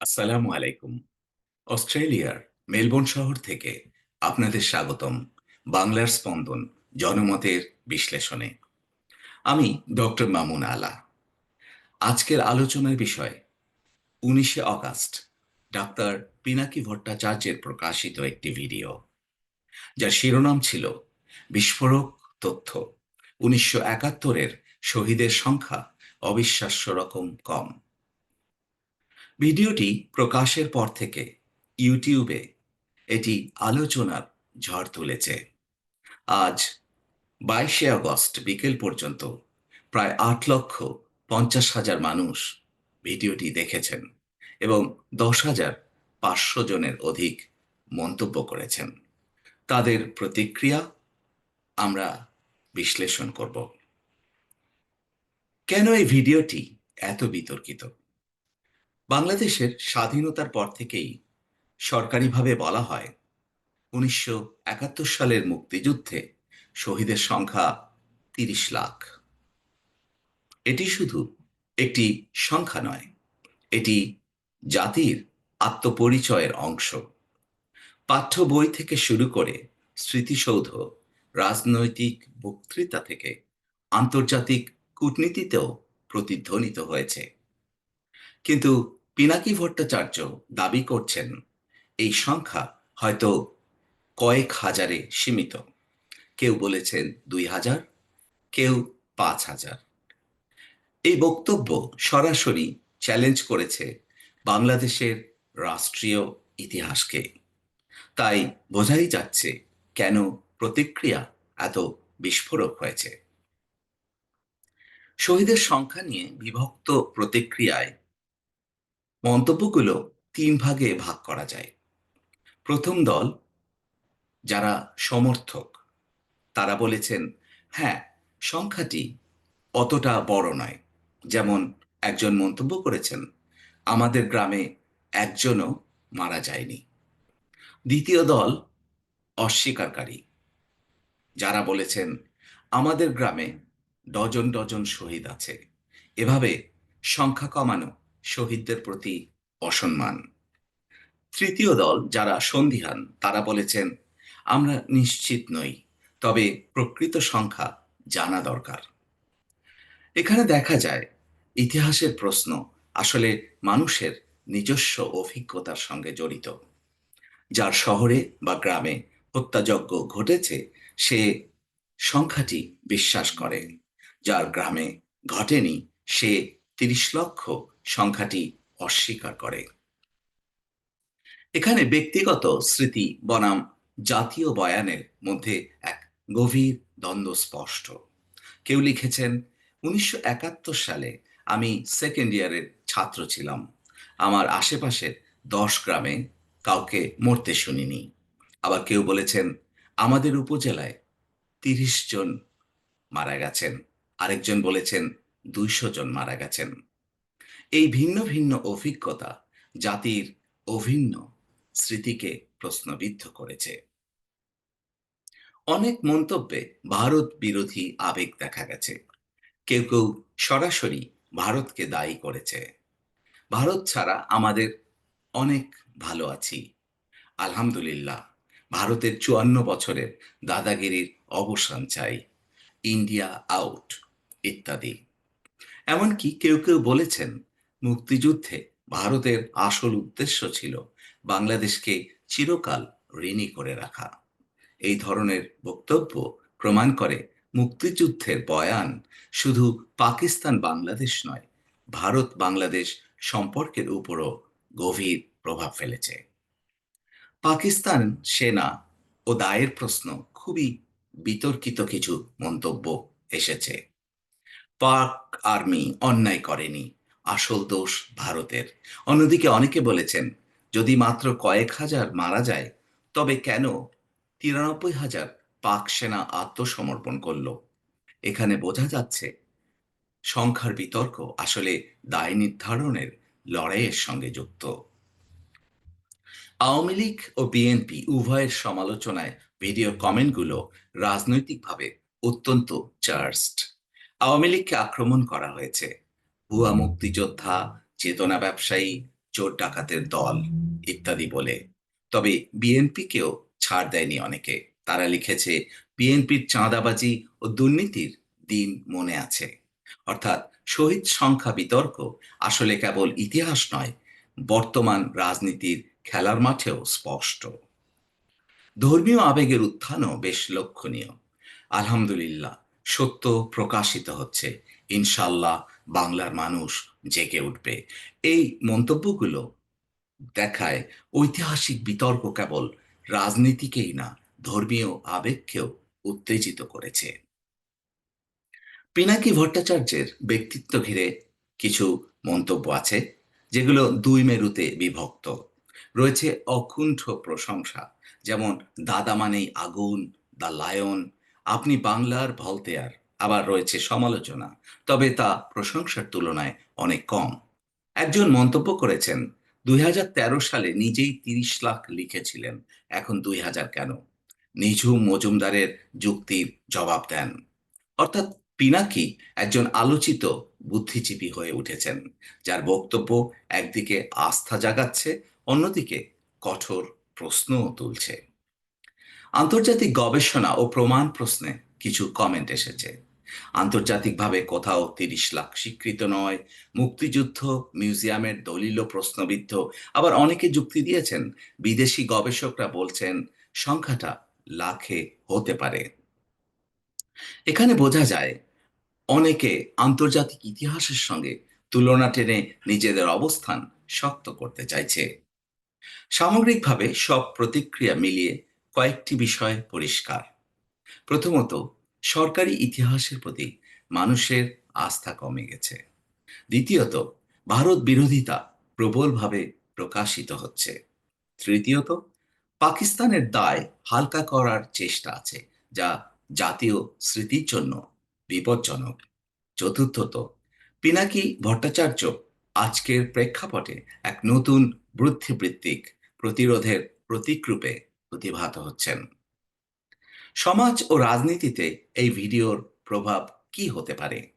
আসসালামু আলাইকুম। অস্ট্রেলিয়ার মেলবোর্ন শহর থেকে আপনাদের স্বাগতম বাংলার স্পন্দন জনমতের বিশ্লেষণে। আমি ডক্টর মামুন আলা। আজকের আলোচনার বিষয়, উনিশে অগাস্ট, ডাক্তার পিনাকি ভট্টাচার্যের প্রকাশিত একটি ভিডিও, যার শিরোনাম ছিল, বিস্ফোরক তথ্য, উনিশশো একাত্তরের শহীদের সংখ্যা অবিশ্বাস্য রকম কম। ভিডিওটি প্রকাশের পর থেকে ইউটিউবে এটি আলোচনার ঝড় তুলেছে। আজ বাইশে আগস্ট বিকেল পর্যন্ত প্রায় আট লক্ষ পঞ্চাশ হাজার মানুষ ভিডিওটি দেখেছেন এবং দশ হাজার পাঁচশো জনের অধিক মন্তব্য করেছেন। তাদের প্রতিক্রিয়া আমরা বিশ্লেষণ করব। কেন এই ভিডিওটি এত বিতর্কিত? বাংলাদেশের স্বাধীনতার পর থেকেই সরকারিভাবে বলা হয়, উনিশশো একাত্তর সালের মুক্তিযুদ্ধে শহীদের সংখ্যা তিরিশ লাখ। এটি শুধু একটি সংখ্যা নয়, এটি জাতির আত্মপরিচয়ের অংশ। পাঠ্য বই থেকে শুরু করে স্মৃতিসৌধ, রাজনৈতিক বক্তৃতা থেকে আন্তর্জাতিক কূটনীতিতেও প্রতিধ্বনিত হয়েছে। কিন্তু পিনাকি ভট্টাচার্য দাবি করছেন, এই সংখ্যা হয়তো কয়েক হাজারে সীমিত। কেউ বলেছেন দুই হাজার, কেউ পাঁচ হাজার। এই বক্তব্য সরাসরি চ্যালেঞ্জ করেছে বাংলাদেশের রাষ্ট্রীয় ইতিহাসকে। তাই বোঝাই যাচ্ছে কেন প্রতিক্রিয়া এত বিস্ফোরক হয়েছে। শহীদের সংখ্যা নিয়ে বিভক্ত প্রতিক্রিয়ায় মন্তব্যগুলো তিন ভাগে ভাগ করা যায়। প্রথম দল, যারা সমর্থক, তারা বলেছেন হ্যাঁ সংখ্যাটি অতটা বড় নয়। যেমন একজন মন্তব্য করেছেন, আমাদের গ্রামে একজনও মারা যায়নি। দ্বিতীয় দল, অস্বীকারী, যারা বলেছেন, আমাদের গ্রামে ডজন ডজন শহীদ আছে। এভাবে সংখ্যা কমানো শহীদদের প্রতি অসম্মান। তৃতীয় দল যারা সন্ধিহান, তারা বলেছেন, আমরা নিশ্চিত নই, তবে প্রকৃত সংখ্যা জানা দরকার। এখানে দেখা যায়, ইতিহাসের প্রশ্ন আসলে মানুষের নিজস্ব অভিজ্ঞতার সঙ্গে জড়িত। যার শহরে বা গ্রামে হত্যাযজ্ঞ ঘটেছে, সে সংখ্যাটি বিশ্বাস করে। যার গ্রামে ঘটেনি, সে তিরিশ লক্ষ সংখ্যাটি অস্বীকার করে। এখানে ব্যক্তিগত স্মৃতি বনাম জাতীয় বয়ানের মধ্যে এক গভীর দ্বন্দ্ব স্পষ্ট। কেউ লিখেছেন, উনিশশো একাত্তর সালে আমি সেকেন্ড ইয়ারের ছাত্র ছিলাম। আমার আশেপাশের দশ গ্রামে কাউকে মরতে শুনিনি। আবার কেউ বলেছেন, আমাদের উপজেলায় তিরিশ জন মারা গেছেন। আরেকজন বলেছেন দুইশো জন মারা গেছেন। এই ভিন্ন ভিন্ন অভিজ্ঞতা জাতির অভিন্ন স্মৃতিকে প্রশ্নবিদ্ধ করেছে। অনেক মন্তব্যে ভারত বিরোধী আবেগ দেখা গেছে। কেউ কেউ সরাসরি ভারতকে দায়ী করেছে। ভারত ছাড়া আমাদের অনেক ভালো আছি। আলহামদুলিল্লাহ, ভারতের চুয়ান্ন বছরের দাদাগিরির অবসান চাই। ইন্ডিয়া আউট, ইত্যাদি। এমনকি কেউ কেউ বলেছেন মুক্তিযুদ্ধে ভারতের আসল উদ্দেশ্য ছিল বাংলাদেশকে চিরকাল ঋণী করে রাখা। এই ধরনের বক্তব্য প্রমাণ করে মুক্তিযুদ্ধের বয়ান শুধু পাকিস্তান বাংলাদেশ নয়, ভারত বাংলাদেশ সম্পর্কের উপরও গভীর প্রভাব ফেলেছে। পাকিস্তান সেনা ও দায়ের প্রশ্ন খুবই বিতর্কিত কিছু মন্তব্য এসেছে। পাক আর্মি অন্যায় করেনি, আসল দোষ ভারতের। অন্যদিকে অনেকে বলেছেন, যদি মাত্র কয়েক হাজার মারা যায়, তবে কেন তিরানব্বই হাজার পাক সেনা আত্মসমর্পণ করল? এখানে বোঝা যাচ্ছে, সংখ্যার বিতর্ক আসলে দায় নির্ধারণের লড়াইয়ের সঙ্গে যুক্ত। আওয়ামী লীগ ও বিএনপি উভয়ের সমালোচনায় ভিডিও কমেন্টগুলো রাজনৈতিকভাবে অত্যন্ত চার্জড। আওয়ামী লীগকে আক্রমণ করা হয়েছে। ভুয়া মুক্তিযোদ্ধা, চেতনা ব্যবসায়ী, চোর ডাকাতের দল ইত্যাদি বলে। তবে বিএনপিকেও ছাড় দেয়নি অনেকে। তারা লিখেছে, বিএনপির চাঁদাবাজি ও দুর্নীতির দিন মনে আছে। অর্থাৎ শহীদ সংখ্যা বিতর্ক আসলে কেবল ইতিহাস নয়, বর্তমান রাজনীতির খেলার মাঠেও স্পষ্ট। ধর্মীয় আবেগের উত্থানও বেশ লক্ষণীয়। আলহামদুলিল্লাহ সত্য প্রকাশিত হচ্ছে। ইনশাল্লাহ বাংলার মানুষ জেগে উঠবে। এই মন্তব্যগুলো দেখায় ঐতিহাসিক বিতর্ক কেবল রাজনীতিকেই না, ধর্মীয় আবেগকেও উত্তেজিত করেছে। পিনাকি ভট্টাচার্যের ব্যক্তিত্ব ঘিরে কিছু মন্তব্য আছে, যেগুলো দুই মেরুতে বিভক্ত। রয়েছে অকুণ্ঠ প্রশংসা, যেমন, দাদা মানেই আগুন, দ্য লায়ন আপনি বাংলার ভলতেয়ার, আবার রয়েছে সমালোচনা, তবে তা প্রশংসার তুলনায় অনেক কম। একজন মন্তব্য করেছেন, দুই হাজার তেরো সালে নিজেই তিরিশ লাখ লিখেছিলেন, এখন দুই হাজার কেন? নিঝুম মজুমদারের যুক্তির জবাব দেন। অর্থাৎ পিনাকি একজন আলোচিত বুদ্ধিজীবী হয়ে উঠেছেন, যার বক্তব্য একদিকে আস্থা জাগাচ্ছে, অন্যদিকে কঠোর প্রশ্নও তুলছে। আন্তর্জাতিক গবেষণা ও প্রমাণ প্রশ্নে কিছু কমেন্ট এসেছে। আন্তর্জাতিকভাবে কোথাও তিরিশ লাখ স্বীকৃত নয়, মুক্তিযুদ্ধ, মিউজিয়ামের দলিল প্রশ্নবিদ্ধ, আবার অনেকে যুক্তি দিয়েছেন, বিদেশি গবেষকরা বলছেন সংখ্যাটা লাখে হতে পারে। এখানে বোঝা যায়, অনেকে আন্তর্জাতিক ইতিহাসের সঙ্গে তুলনা টেনে নিজেদের অবস্থান শক্ত করতে চাইছে। সামগ্রিকভাবে সব প্রতিক্রিয়া মিলিয়ে কয়েকটি বিষয় পরিষ্কার। প্রথমত, সরকারি ইতিহাসের প্রতি মানুষের আস্থা কমে গেছে। দ্বিতীয়ত, ভারত বিরোধিতা প্রবলভাবে প্রকাশিত হচ্ছে। তৃতীয়ত, পাকিস্তানের দায় হালকা করার চেষ্টা আছে, যা জাতীয় স্মৃতির জন্য বিপজ্জনক। চতুর্থত, পিনাকি ভট্টাচার্য আজকের প্রেক্ষাপটে এক নতুন বুদ্ধিবৃত্তিক প্রতিরোধের প্রতীকরূপে প্রতিভাত হচ্ছেন। সমাজ ও রাজনীতিতে এই ভিডিওর প্রভাব কি হতে পারে?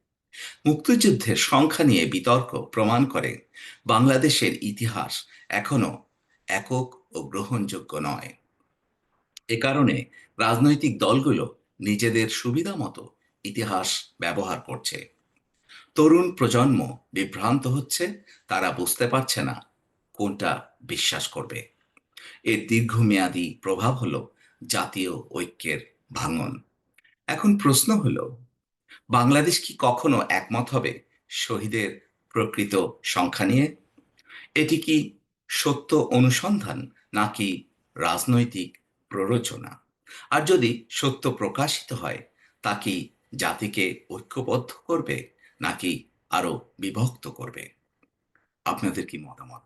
মুক্তিযুদ্ধের সংখ্যা নিয়ে বিতর্ক প্রমাণ করে বাংলাদেশের ইতিহাস এখনও একক ও গ্রহণযোগ্য নয়। এ কারণে রাজনৈতিক দলগুলো নিজেদের সুবিধা মতো ইতিহাস ব্যবহার করছে। তরুণ প্রজন্ম বিভ্রান্ত হচ্ছে, তারা বুঝতে পারছে না কোনটা বিশ্বাস করবে। এর দীর্ঘমেয়াদী প্রভাব হলো জাতীয় ঐক্যের ভাঙন। এখন প্রশ্ন হলো, বাংলাদেশ কি কখনো একমত হবে শহীদের প্রকৃত সংখ্যা নিয়ে? এটি কি সত্য অনুসন্ধান নাকি রাজনৈতিক প্ররোচনা? আর যদি সত্য প্রকাশিত হয়, তা কি জাতিকে ঐক্যবদ্ধ করবে নাকি আরও বিভক্ত করবে? আপনাদের কি মতামত?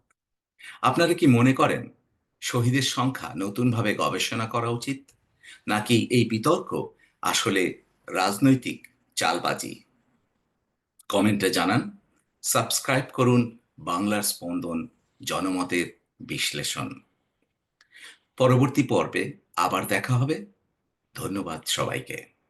আপনারা কি মনে করেন শহীদের সংখ্যা নতুনভাবে গবেষণা করা উচিত? নাকি এই বিতর্ক আসলে রাজনৈতিক চালবাজি? কমেন্টে জানান। সাবস্ক্রাইব করুন বাংলার স্পন্দন জনমতের বিশ্লেষণ। পরবর্তী পর্বে আবার দেখা হবে। ধন্যবাদ সবাইকে।